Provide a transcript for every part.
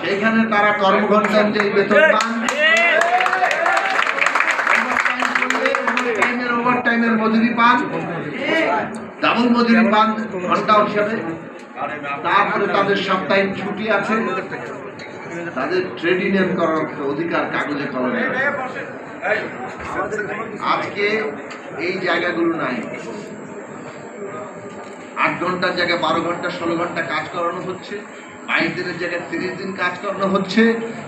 সেখানে তারা কর্মঘণ্টা অনুযায়ী বেতন পান ওভারটাইমের ওভারটাইমের মজুরি পান ডাবল মজুরি পান ঘণ্টা হিসাবে। তারপরে তাদের সাপ্তাহিক ছুটি আছে। তাদের ট্রেড ইউনিয়ন করার অধিকার কাগজে কলমে আজকে এই জায়গাগুলো নাই। আট ঘণ্টার জায়গায় বারো ঘণ্টা ষোলো ঘণ্টা কাজ করানো হচ্ছে। বাইশ দিনের জায়গায় তিরিশ দিন কাজ করানো হচ্ছে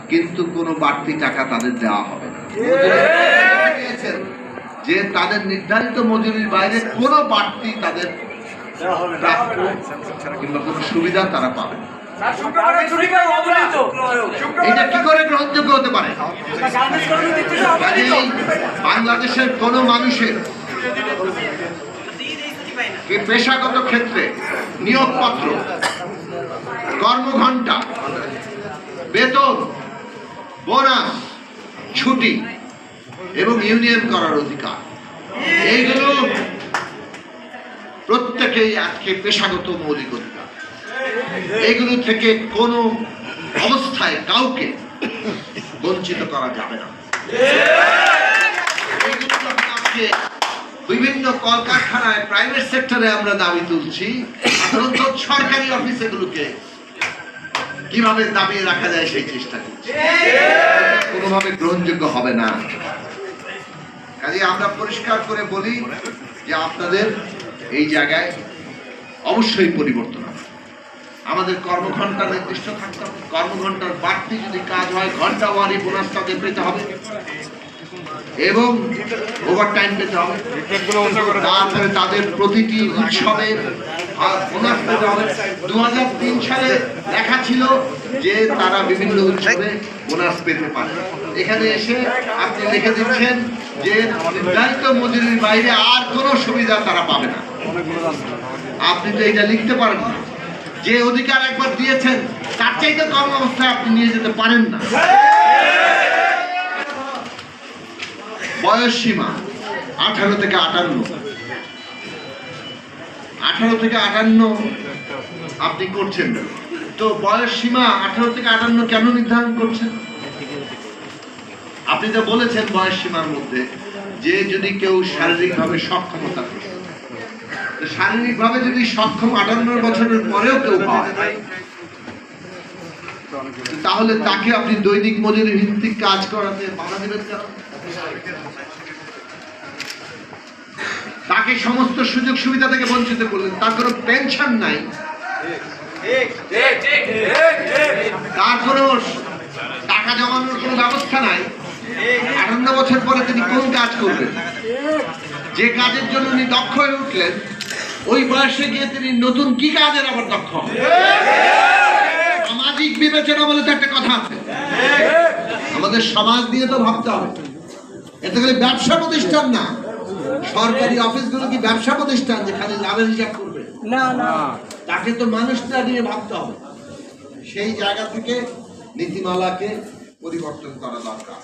কিন্তু কোনো বাড়তি টাকা তাদের দেওয়া হবে না। যে তাদের নির্ধারিত মজুরির বাইরে কোনো বাড়তি তাদের কিংবা কোনো সুবিধা তারা পাবে এটা কি করে গ্রহণযোগ্য হতে পারে? বাংলাদেশের কোনো মানুষের পেশাগত ক্ষেত্রে নিয়োগপত্র কর্মঘণ্টা, বেতন, বোনাস, ছুটি এবং ইউনিয়ন করার অধিকার। এইগুলো প্রত্যেকেই আজকে পেশাগত মৌলিক অধিকার। এগুলো থেকে কোনো অবস্থায় কাউকে বঞ্চিত করা যাবে না এগুলো যখন আজকে বিভিন্ন কলকারখানায় প্রাইভেট সেক্টরে আমরা দাবি তুলছি সরকারি অফিস এগুলোকে কীভাবে দাবিয়ে রাখা যায় সেই চেষ্টা করছি। কোনোভাবে গ্রহণযোগ্য হবে না। কাজে আমরা পরিষ্কার করে বলি যে আপনাদের এই জায়গায় অবশ্যই পরিবর্তন হবে। আমাদের কর্মঘণ্টা নির্দিষ্ট থাকতে হবে। কর্মঘণ্টার বাড়তি যদি কাজ হয় ঘণ্টা ওয়ারি বোনাস তাদের পেতে হবে। এবং ওভার টাইম পেতে হবে তারপরে তাদের প্রতিটি উৎসবের বোনাস পেতে হবে দু সালে লেখা ছিল যে তারা বিভিন্ন উৎসবে বোনাস পেতে পারে। এখানে এসে আপনি লিখে দিচ্ছেন যে নির্ধারিত মজুরির বাইরে আর কোনো সুবিধা তারা পাবে না। আপনি তো এটা লিখতে পারেন না। যে অধিকার একবার দিয়েছেন, তার চাইতে কম অবস্থায় আপনি নিয়ে যেতে পারেন না। বয়স সীমা আঠারো থেকে আটান্ন। আঠারো থেকে আটান্ন আপনি করছেন। তো বয়স সীমা আঠারো থেকে আটান্ন কেন নির্ধারণ করছেন? আপনি তো বলেছেন বয়স সীমার মধ্যে যে যদি কেউ শারীরিকভাবে সক্ষমতা শারীরিকভাবে যদি সক্ষম আটান্ন বছরের পরেও কেউ তাহলে তাকে আপনি দৈনিক মজুরি ভিত্তিক কাজ করাতে বাধা দেবেন কেন? তাকে সমস্ত সুযোগ সুবিধা থেকে বঞ্চিত করলেন। তার কোনো পেনশন নাই। তার টাকা জমানোর কোনো ব্যবস্থা নাই। আটান্ন বছর পরে তিনি কোন কাজ করবেন? যে কাজের জন্য উনি দক্ষ হয়ে উঠলেন, ওই বয়সে গিয়ে তিনি নতুন কি কাজের আবার দক্ষ সামাজিক বিবেচনা বলে তো একটা কথা আছে। আমাদের সমাজ নিয়ে তো ভাবতে হবে। এতে খালি ব্যবসা প্রতিষ্ঠান না। সরকারি অফিসগুলো কি ব্যবসা প্রতিষ্ঠান যে খালি লাভের হিসাব করবে? না না। তাকে তো মানুষটা নিয়ে ভাবতে হবে। সেই জায়গা থেকে নীতিমালাকে পরিবর্তন করা দরকার।